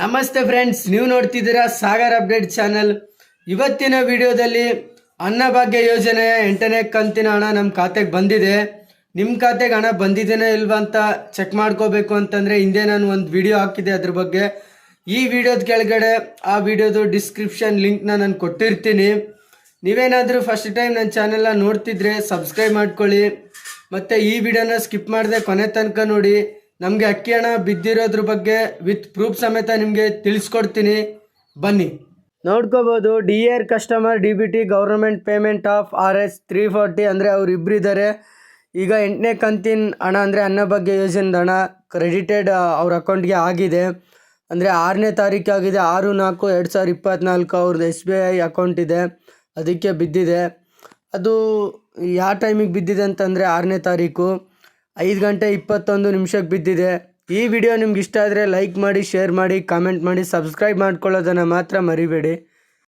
ನಮಸ್ತೆ ಫ್ರೆಂಡ್ಸ್ ನೀವು ನೋಡ್ತಿದ್ದೀರಾ ಸಾಗರ್ ಅಪ್ಡೇಟ್ ಚಾನಲ್ ಇವತ್ತಿನ ವಿಡಿಯೋದಲ್ಲಿ ಅನ್ನಭಾಗ್ಯ ಯೋಜನೆಯ ಎಂಟನೇ ಕಂತಿನ ಹಣ ನಮ್ಮ ಖಾತೆಗೆ ಬಂದಿದೆ. ನಿಮ್ಮ ಖಾತೆಗೆ ಹಣ ಬಂದಿದೆಯೋ ಇಲ್ವಾ ಅಂತ ಚೆಕ್ ಮಾಡ್ಕೋಬೇಕು ಅಂತಂದರೆ ಹಿಂದೆ ನಾನು ಒಂದು ವಿಡಿಯೋ ಹಾಕಿದೆ ಅದ್ರ ಬಗ್ಗೆ. ಈ ವಿಡಿಯೋದ ಕೆಳಗಡೆ ಆ ವಿಡಿಯೋದು ಡಿಸ್ಕ್ರಿಪ್ಷನ್ ಲಿಂಕ್ನ ನಾನು ಕೊಟ್ಟಿರ್ತೀನಿ. ನೀವೇನಾದರೂ ಫಸ್ಟ್ ಟೈಮ್ ನನ್ನ ಚಾನೆಲ್ನ ನೋಡ್ತಿದ್ರೆ ಸಬ್ಸ್ಕ್ರೈಬ್ ಮಾಡ್ಕೊಳ್ಳಿ. ಮತ್ತು ಈ ವಿಡಿಯೋನ ಸ್ಕಿಪ್ ಮಾಡಿದೆ ಕೊನೆ ತನಕ ನೋಡಿ. ನಮಗೆ ಅಕ್ಕಿ ಹಣ ಬಿದ್ದಿರೋದ್ರ ಬಗ್ಗೆ ವಿತ್ ಪ್ರೂಫ್ ಸಮೇತ ನಿಮಗೆ ತಿಳಿಸ್ಕೊಡ್ತೀನಿ. ಬನ್ನಿ. ನೋಡ್ಕೋಬೋದು D R customer D B T government payment of R S three forty ಅಂದರೆ ಅವ್ರು ಇಬ್ಬರಿದ್ದಾರೆ ಈಗ ಎಂಟನೇ ಕಂತಿನ ಹಣ ಅಂದರೆ ಅನ್ನ ಬಗ್ಗೆ ಯೋಜನೆದ ಹಣ ಕ್ರೆಡಿಟೆಡ್ ಅವ್ರ ಅಕೌಂಟ್ಗೆ ಆಗಿದೆ. ಅಂದರೆ ಆರನೇ ತಾರೀಕು ಆಗಿದೆ, ಆರು ನಾಲ್ಕು ಎರಡು ಸಾವಿರದ ಇಪ್ಪತ್ತ್ನಾಲ್ಕು ಅವ್ರದ್ದು ಎಸ್ ಬಿ ಐ ಅಕೌಂಟ್ ಇದೆ. ಅದಕ್ಕೆ ಬಿದ್ದಿದೆ. ಅದು ಯಾವ ಟೈಮಿಗೆ ಬಿದ್ದಿದೆ ಅಂತಂದರೆ ಆರನೇ ತಾರೀಕು. ಐದು ಗಂಟೆ ಇಪ್ಪತ್ತೊಂದು ನಿಮಿಷಕ್ಕೆ ಬಿದ್ದಿದೆ. ಈ ವಿಡಿಯೋ ನಿಮ್ಗೆ ಇಷ್ಟ ಆದರೆ ಲೈಕ್ ಮಾಡಿ, ಶೇರ್ ಮಾಡಿ ಕಾಮೆಂಟ್ ಮಾಡಿ ಸಬ್ಸ್ಕ್ರೈಬ್ ಮಾಡ್ಕೊಳ್ಳೋದನ್ನು ಮಾತ್ರ ಮರಿಬೇಡಿ.